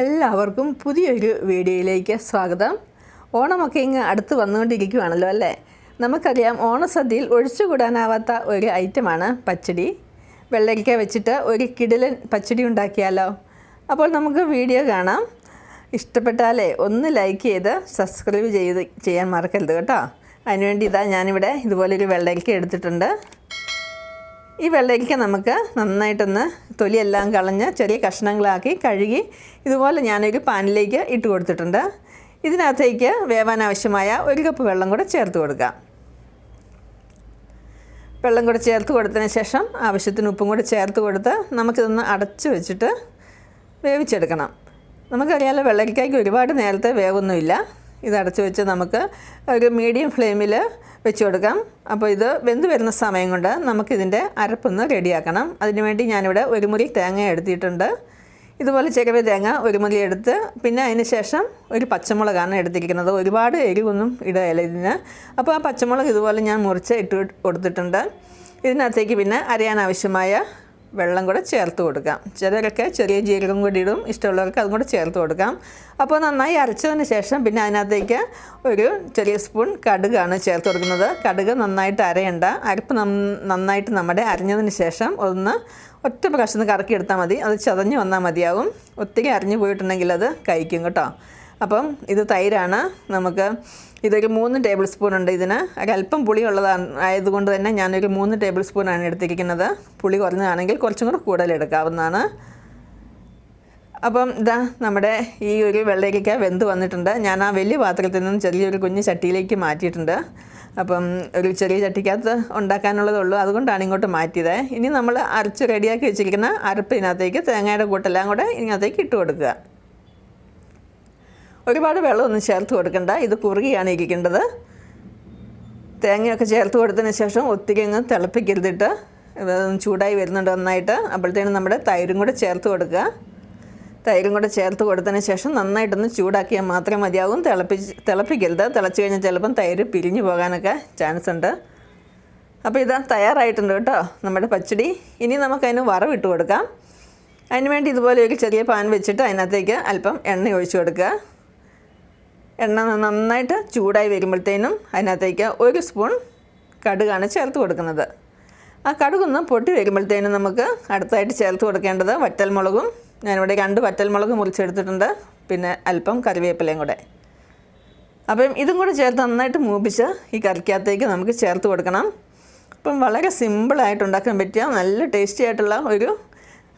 എല്ലാവർക്കും പുതിയൊരു വീഡിയോയിലേക്ക് സ്വാഗതം. ഓണമൊക്കെ ഇങ്ങ് അടുത്ത് വന്നുകൊണ്ടിരിക്കുകയാണല്ലോ അല്ലേ? നമുക്കറിയാം ഓണസദ്യയിൽ ഒഴിച്ചുകൂടാനാവാത്ത ഒരു ഐറ്റമാണ് പച്ചടി. വെള്ളരിക്ക വെച്ചിട്ട് ഒരു കിടിലൻ പച്ചടി ഉണ്ടാക്കിയാലോ? അപ്പോൾ നമുക്ക് വീഡിയോ കാണാം. ഇഷ്ടപ്പെട്ടാലേ ഒന്ന് ലൈക്ക് ചെയ്ത് സബ്സ്ക്രൈബ് ചെയ്ത് ചെയ്യാൻ മറക്കരുത് കേട്ടോ. അതിനുവേണ്ടി ഇതാ ഞാനിവിടെ ഇതുപോലൊരു വെള്ളരിക്ക എടുത്തിട്ടുണ്ട്. ഈ വെള്ളരിക്ക നമുക്ക് നന്നായിട്ടൊന്ന് തൊലിയെല്ലാം കളഞ്ഞ് ചെറിയ കഷ്ണങ്ങളാക്കി കഴുകി ഇതുപോലെ ഞാനൊരു പാനിലേക്ക് ഇട്ട് കൊടുത്തിട്ടുണ്ട്. ഇതിനകത്തേക്ക് വേവാൻ ആവശ്യമായ ഒരു കപ്പ് വെള്ളം കൂടെ ചേർത്ത് കൊടുക്കാം. വെള്ളം കൂടെ ചേർത്ത് കൊടുത്തതിന് ശേഷം ആവശ്യത്തിന് ഉപ്പും കൂടെ ചേർത്ത് കൊടുത്ത് നമുക്കിതൊന്ന് അടച്ചു വെച്ചിട്ട് വേവിച്ചെടുക്കണം. നമുക്കറിയാലോ വെള്ളരിക്കയ്ക്ക് ഒരുപാട് നേരത്തെ വേവൊന്നുമില്ല. ഇത് വെച്ച് നമുക്ക് ഒരു മീഡിയം ഫ്ലെയിമിൽ വെച്ച് കൊടുക്കാം. അപ്പോൾ ഇത് വെന്ത് വരുന്ന സമയം കൊണ്ട് നമുക്കിതിന്റെ അരപ്പൊന്ന് റെഡിയാക്കണം. അതിനുവേണ്ടി ഞാനിവിടെ ഒരു മുറി തേങ്ങ എടുത്തിട്ടുണ്ട്. ഇതുപോലെ ചെറിയ തേങ്ങ ഒരു മുറി എടുത്ത് പിന്നെ അതിന് ശേഷം ഒരു പച്ചമുളകാണ് എടുത്തിരിക്കുന്നത്. ഒരുപാട് എരിവൊന്നും ഇടുകയില്ല ഇതിന്. അപ്പോൾ ആ പച്ചമുളക് ഇതുപോലെ ഞാൻ മുറിച്ച് ഇട്ട് കൊടുത്തിട്ടുണ്ട്. ഇതിനകത്തേക്ക് പിന്നെ അരയാൻ ആവശ്യമായ വെള്ളം കൂടെ ചേർത്ത് കൊടുക്കാം. ചിലരൊക്കെ ചെറിയ ജീരകം കൂടി ഇടും ഇഷ്ടമുള്ളവർക്ക് അതും കൂടെ ചേർത്ത് കൊടുക്കാം. അപ്പോൾ നന്നായി അരച്ചതിന് ശേഷം പിന്നെ അതിനകത്തേക്ക് ഒരു ചെറിയ സ്പൂൺ കടുകാണ് ചേർത്ത് കൊടുക്കുന്നത്. കടുക് നന്നായിട്ട് അരയണ്ട. അരപ്പ് നന്നായിട്ട് നമ്മുടെ അരഞ്ഞതിന് ശേഷം ഒന്ന് ഒറ്റ പ്രാവശ്യം ഒന്ന് കറക്കിയെടുത്താൽ മതി. അത് ചതഞ്ഞ് വന്നാൽ മതിയാവും. ഒത്തിരി അരിഞ്ഞു പോയിട്ടുണ്ടെങ്കിൽ അത് കഴിക്കും കേട്ടോ. അപ്പം ഇത് തൈരാണ്. നമുക്ക് ഇതൊരു മൂന്ന് ടേബിൾ സ്പൂൺ ഉണ്ട് ഇതിന്. ഒരല്പം പുളി ഉള്ളതാണ് ആയതുകൊണ്ട് തന്നെ ഞാനൊരു മൂന്ന് ടേബിൾ സ്പൂണാണ് എടുത്തിരിക്കുന്നത്. പുളി കുറഞ്ഞതാണെങ്കിൽ കുറച്ചും കൂടെ കൂടുതൽ എടുക്കാവുന്നതാണ്. അപ്പം ഇതാ നമ്മുടെ ഈ ഒരു വെള്ളരിക്ക വെന്ത് വന്നിട്ടുണ്ട്. ഞാൻ ആ വലിയ പാത്രത്തിൽ നിന്നും ചെറിയൊരു കുഞ്ഞ് ചട്ടിയിലേക്ക് മാറ്റിയിട്ടുണ്ട്. അപ്പം ഒരു ചെറിയ ചട്ടിക്കകത്ത് ഉണ്ടാക്കാനുള്ളതുള്ളൂ. അതുകൊണ്ടാണ് ഇങ്ങോട്ട് മാറ്റിയത്. ഇനി നമ്മൾ അരച്ച് റെഡിയാക്കി വെച്ചിരിക്കുന്ന അരപ്പ് ഇതിനകത്തേക്ക് തേങ്ങയുടെ കൂട്ടെല്ലാം കൂടെ ഇതിനകത്തേക്ക് ഇട്ട് കൊടുക്കുക. ഒരുപാട് വെള്ളമൊന്നും ചേർത്ത് കൊടുക്കണ്ട. ഇത് കുറുകിയാണ് ഇരിക്കേണ്ടത്. തേങ്ങയൊക്കെ ചേർത്ത് കൊടുത്തതിന് ശേഷം ഒത്തിരി അങ്ങ് തിളപ്പിക്കരുതിട്ട് ചൂടായി വരുന്നുണ്ട് നന്നായിട്ട്. അപ്പോഴത്തേനും നമ്മുടെ തൈരും കൂടെ ചേർത്ത് കൊടുക്കുക. തൈരും കൂടെ ചേർത്ത് കൊടുത്തതിന് ശേഷം നന്നായിട്ടൊന്ന് ചൂടാക്കിയാൽ മാത്രമേ മതിയാകും. തിളപ്പിച്ച് തിളപ്പിക്കരുത്. തിളച്ച് കഴിഞ്ഞാൽ ചിലപ്പം തൈര് പിരിഞ്ഞു പോകാനൊക്കെ ചാൻസ് ഉണ്ട്. അപ്പോൾ ഇതാ തയ്യാറായിട്ടുണ്ട് കേട്ടോ നമ്മുടെ പച്ചടി. ഇനി നമുക്കതിന് വറവിട്ട് കൊടുക്കാം. അതിന് വേണ്ടി ഇതുപോലെ ഒരു ചെറിയ പാൻ വെച്ചിട്ട് അതിനകത്തേക്ക് അല്പം എണ്ണ ഒഴിച്ചു കൊടുക്കുക. എണ്ണ നന്നായിട്ട് ചൂടായി വരുമ്പോഴത്തേനും അതിനകത്തേക്ക് ഒരു സ്പൂൺ കടുകാണ് ചേർത്ത് കൊടുക്കുന്നത്. ആ കടുകൊന്ന് പൊട്ടി വരുമ്പോഴത്തേനും നമുക്ക് അടുത്തായിട്ട് ചേർത്ത് കൊടുക്കേണ്ടത് വറ്റൽമുളകും ഞാനിവിടെ രണ്ട് വറ്റൽമുളക് മുറിച്ചെടുത്തിട്ടുണ്ട് പിന്നെ അല്പം കറിവേപ്പിലയും കൂടെ. അപ്പം ഇതും കൂടെ ചേർത്ത് നന്നായിട്ട് മൂപ്പിച്ച് ഈ കറിക്കകത്തേക്ക് നമുക്ക് ചേർത്ത് കൊടുക്കണം. അപ്പം വളരെ സിമ്പിളായിട്ട് ഉണ്ടാക്കാൻ പറ്റിയ നല്ല ടേസ്റ്റി ആയിട്ടുള്ള ഒരു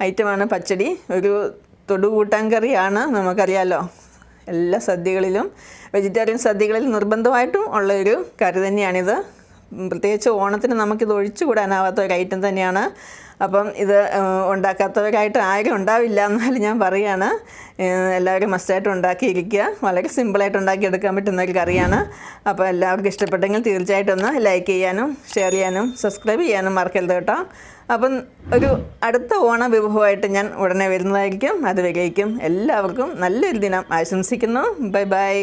ഐറ്റമാണ് പച്ചടി. ഒരു തൊടുകൂട്ടാൻ കറിയാണ് നമുക്കറിയാലോ. എല്ലാ സദ്യകളിലും വെജിറ്റേറിയൻ സദ്യകളിൽ നിർബന്ധമായിട്ടും ഉള്ളൊരു കറി തന്നെയാണിത്. പ്രത്യേകിച്ച് ഓണത്തിന് നമുക്കിത് ഒഴിച്ചുകൂടാനാവാത്ത ഒരു ഐറ്റം തന്നെയാണ്. അപ്പം ഇത് ഉണ്ടാക്കാത്തവരായിട്ട് ആരും ഉണ്ടാവില്ല എന്നാലും ഞാൻ പറയുകയാണ് എല്ലാവരും മസ്റ്റായിട്ട് ഉണ്ടാക്കിയിരിക്കുക. വളരെ സിമ്പിളായിട്ട് ഉണ്ടാക്കിയെടുക്കാൻ പറ്റുന്ന ഒരു കറിയാണ്. അപ്പോൾ എല്ലാവർക്കും ഇഷ്ടപ്പെട്ടെങ്കിൽ തീർച്ചയായിട്ടും ഒന്ന് ലൈക്ക് ചെയ്യാനും ഷെയർ ചെയ്യാനും സബ്സ്ക്രൈബ് ചെയ്യാനും മറക്കരുത് കേട്ടോ. അപ്പം ഒരു അടുത്ത ഓണ വിഭവമായിട്ട് ഞാൻ ഉടനെ വരുന്നതായിരിക്കും. അതുവരേക്കും എല്ലാവർക്കും നല്ലൊരു ദിനം ആശംസിക്കുന്നു. Bye bye.